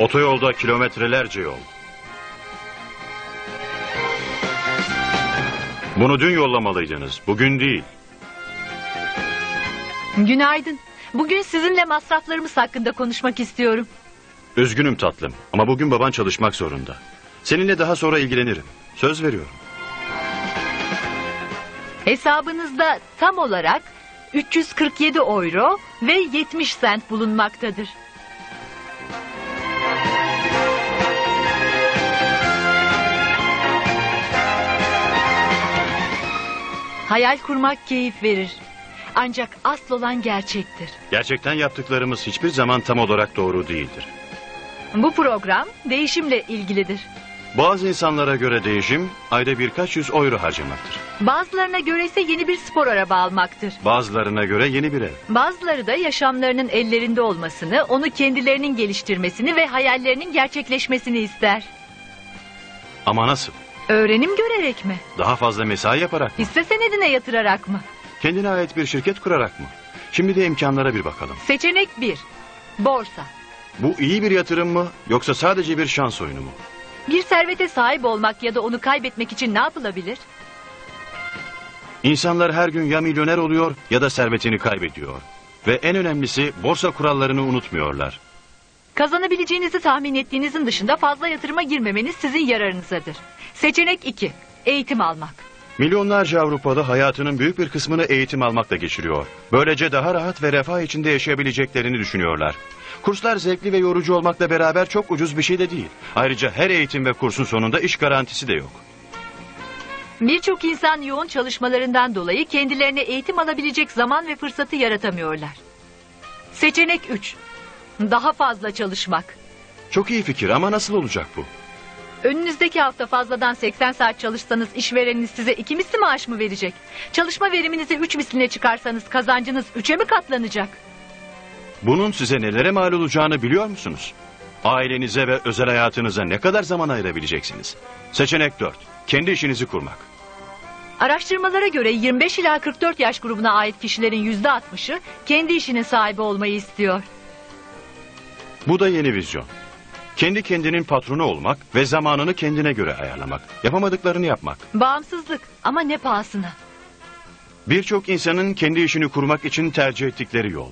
Otoyolda kilometrelerce yol. Bunu dün yollamalıydınız. Bugün değil. Günaydın. Bugün sizinle masraflarımız hakkında konuşmak istiyorum. Üzgünüm tatlım ama bugün baban çalışmak zorunda. Seninle daha sonra ilgilenirim. Söz veriyorum. Hesabınızda tam olarak 347 euro ve 70 sent bulunmaktadır. Hayal kurmak keyif verir. Ancak asıl olan gerçektir. Gerçekten yaptıklarımız hiçbir zaman tam olarak doğru değildir. Bu program değişimle ilgilidir. Bazı insanlara göre değişim ayda birkaç yüz euro harcamaktır. Bazılarına göre ise yeni bir spor araba almaktır. Bazılarına göre yeni bir ev. Bazıları da yaşamlarının ellerinde olmasını, onu kendilerinin geliştirmesini ve hayallerinin gerçekleşmesini ister. Ama nasıl? Öğrenim görerek mi? Daha fazla mesai yaparak mı? Hisse senedine yatırarak mı? Kendine ait bir şirket kurarak mı? Şimdi de imkanlara bir bakalım. Seçenek 1. Borsa. Bu iyi bir yatırım mı yoksa sadece bir şans oyunu mu? Bir servete sahip olmak ya da onu kaybetmek için ne yapılabilir? İnsanlar her gün ya milyoner oluyor ya da servetini kaybediyor. Ve en önemlisi borsa kurallarını unutmuyorlar. Kazanabileceğinizi tahmin ettiğinizin dışında fazla yatırıma girmemeniz sizin yararınızadır. Seçenek 2. Eğitim almak. Milyonlarca Avrupa'da hayatının büyük bir kısmını eğitim almakla geçiriyor. Böylece daha rahat ve refah içinde yaşayabileceklerini düşünüyorlar. Kurslar zevkli ve yorucu olmakla beraber çok ucuz bir şey de değil. Ayrıca her eğitim ve kursun sonunda iş garantisi de yok. Birçok insan yoğun çalışmalarından dolayı kendilerine eğitim alabilecek zaman ve fırsatı yaratamıyorlar. Seçenek 3. Daha fazla çalışmak. Çok iyi fikir ama nasıl olacak bu? Önünüzdeki hafta fazladan 80 saat çalışsanız işvereniniz size iki misli maaş mı verecek? Çalışma veriminizi 3 misline çıkarsanız kazancınız 3'e mi katlanacak? Bunun size nelere mal olacağını biliyor musunuz? Ailenize ve özel hayatınıza ne kadar zaman ayırabileceksiniz? Seçenek 4. Kendi işinizi kurmak. Araştırmalara göre 25 ila 44 yaş grubuna ait kişilerin %60'ı kendi işinin sahibi olmayı istiyor. Bu da yeni vizyon. Kendi kendinin patronu olmak ve zamanını kendine göre ayarlamak. Yapamadıklarını yapmak. Bağımsızlık ama ne pahasına? Birçok insanın kendi işini kurmak için tercih ettikleri yol.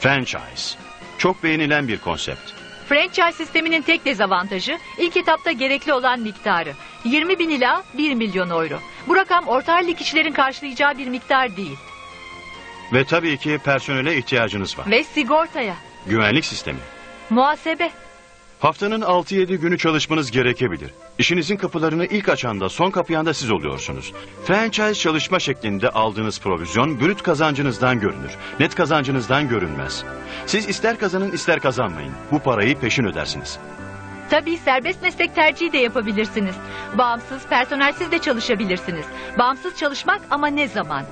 Franchise. Çok beğenilen bir konsept. Franchise sisteminin tek dezavantajı ilk etapta gerekli olan miktarı. 20 bin ila 1 milyon euro. Bu rakam orta halli kişilerin karşılayacağı bir miktar değil. Ve tabii ki personele ihtiyacınız var. Ve sigortaya, Güvenlik sistemi. muhasebe. Haftanın 6-7 günü çalışmanız gerekebilir. İşinizin kapılarını ilk açan da son kapayan da siz oluyorsunuz. Franchise çalışma şeklinde aldığınız provizyon brüt kazancınızdan görünür. Net kazancınızdan görünmez. Siz ister kazanın ister kazanmayın. Bu parayı peşin ödersiniz. Tabii serbest meslek tercihi de yapabilirsiniz. Bağımsız, personelsiz de çalışabilirsiniz. Bağımsız çalışmak ama ne zaman?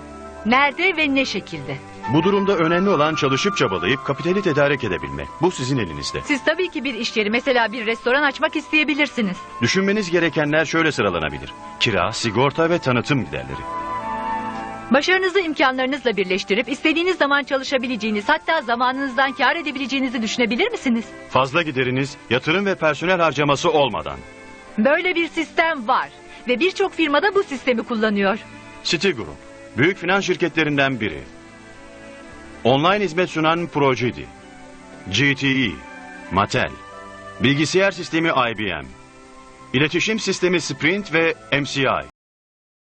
Nerede ve ne şekilde? Bu durumda önemli olan çalışıp çabalayıp kapitali tedarik edebilmek. Bu sizin elinizde. Siz tabii ki bir iş yeri mesela bir restoran açmak isteyebilirsiniz. Düşünmeniz gerekenler şöyle sıralanabilir. Kira, sigorta ve tanıtım giderleri. Başarınızı imkanlarınızla birleştirip istediğiniz zaman çalışabileceğiniz hatta zamanınızdan kar edebileceğinizi düşünebilir misiniz? Fazla gideriniz, yatırım ve personel harcaması olmadan. Böyle bir sistem var ve birçok firmada bu sistemi kullanıyor. Citigroup, büyük finans şirketlerinden biri. Online hizmet sunan Procidi, GTE, Mattel, bilgisayar sistemi IBM, iletişim sistemi Sprint ve MCI.